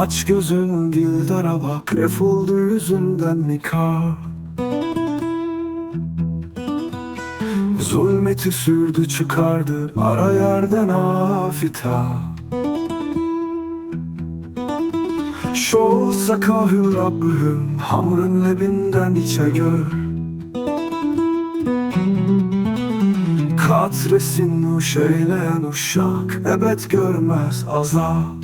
Aç gözün dildara bak Ref oldu yüzünden nikah. Zulmeti sürdü çıkardı Ara yerden afita. Şu olsa kahül Rabbim Hamrın lebinden içe gör. Katresin nuş eyleyen uşak Ebed görmez azap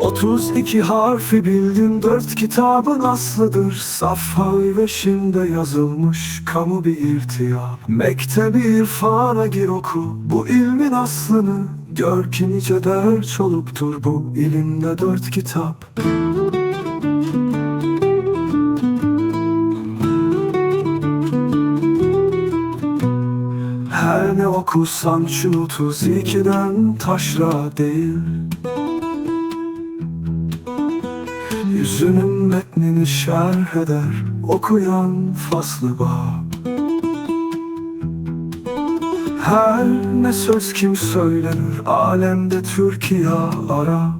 32 harfi bildim dört kitabın aslıdır. Safha ve şimdi yazılmış kamu bir irtiyap Mektebi irfana gir oku bu ilmin aslını. Gör ki nice der çoluktur bu ilimde dört kitap. Her ne okusan şu 32'den taşra değil Yüzünün metnini şerh eder Okuyan faslı bab. Her ne söz kim söylenir Alemde Türkiye ara.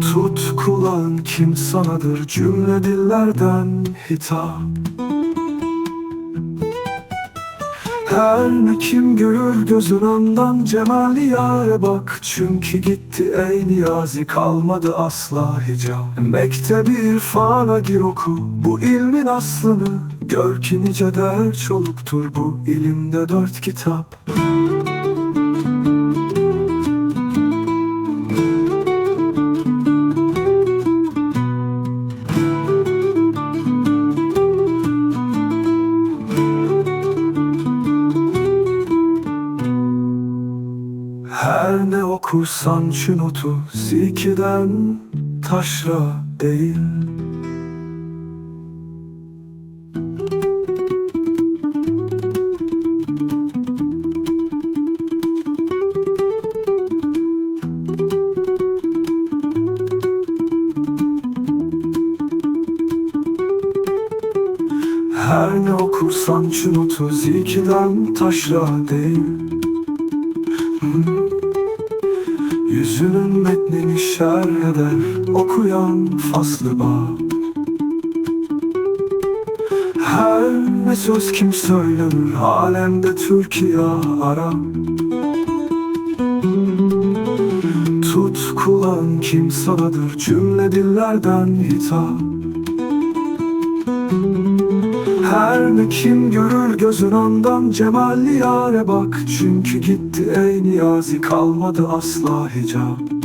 Tut kulağın kim sanadır Cümle dillerden hitap Her ne kim görür gözün andan cemali yâre bak. Çünkü gitti ey niyazi kalmadı asla hicap Mektebi irfana gir oku bu ilmin aslını. Gör ki nice der çoluktur bu ilimde dört kitap Her ne okursan şu notu Zikiden taşra değil. Her ne okursan şu notu Zikiden taşra değil Yüzünün metnini şerh eder Okuyan faslı bab Her ne söz kim söylenir Alemde Türkiye ara. Tut kulağın kim sanadır Cümle dillerden hitap her ne kim görür gözün andan cemalli yâre bak. Çünkü gitti ey niyazi kalmadı asla hicap